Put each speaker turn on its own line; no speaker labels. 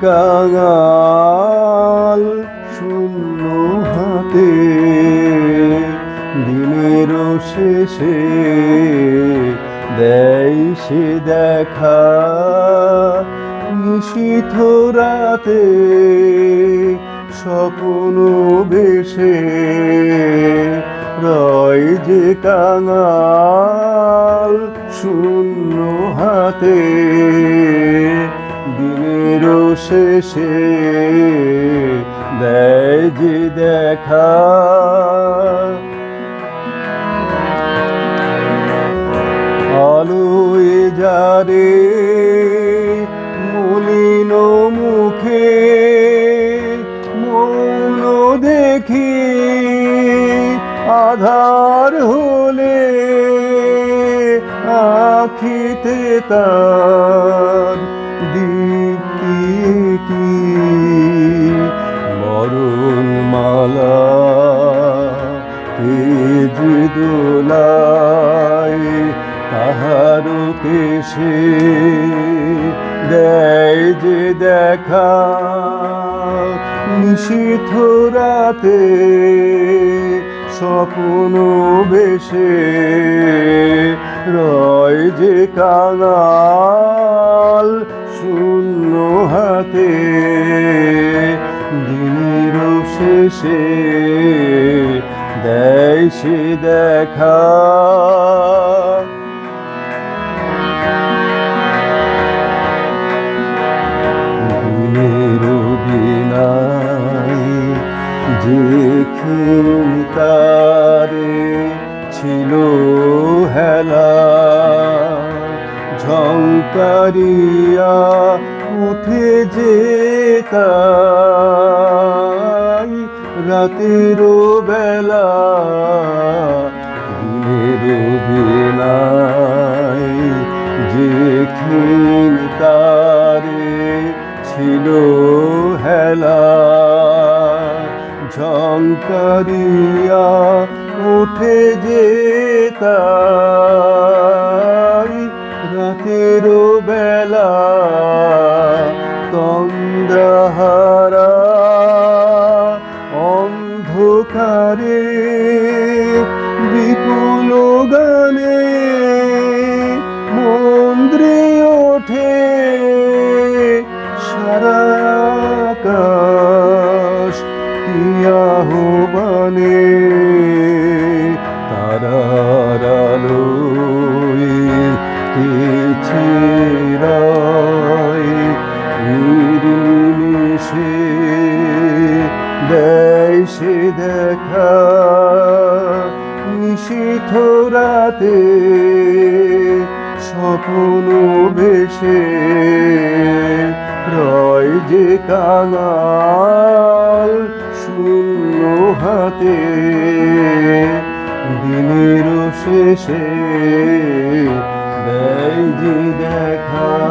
কাঙাল শূন্য হাতে দিনের শেষে দেয় সে দেখা। নিশীথ রাতে স্বপ্ন বেশে রয় যে কাঙাল শূন্য হাতে দিনের শেষে দেয় দেখা। আলোয় যারে মলিন মুখে মৌন দেখি আধার হলে আখিতে তার দোলায় তাহার কেশে দেয় যে দেখা, নিশীথ রাতে স্বপ্ন বেশে রয় যে কাঙাল শূন্য হাতে, দিনের শেষে দেয় সে দেখা। তারে ছিল হেলা। ঝঙ্কারিয়া উঠে যে তাই রাতের বেলা বিনাই যে তারে ছিল হেলা ঝঙ্কারিয়া উঠে যে অন্ধকারে বিপুল গানে মন্দ্রে ওঠে সারা আকাশ ইয়াহবানে তারার দেয় সে দেখা নিশীথ রাতে স্বপ্ন বেশে রয় যে কাঙাল শূন্য হাতে, দিনের শেষে দেয় যে দেখা।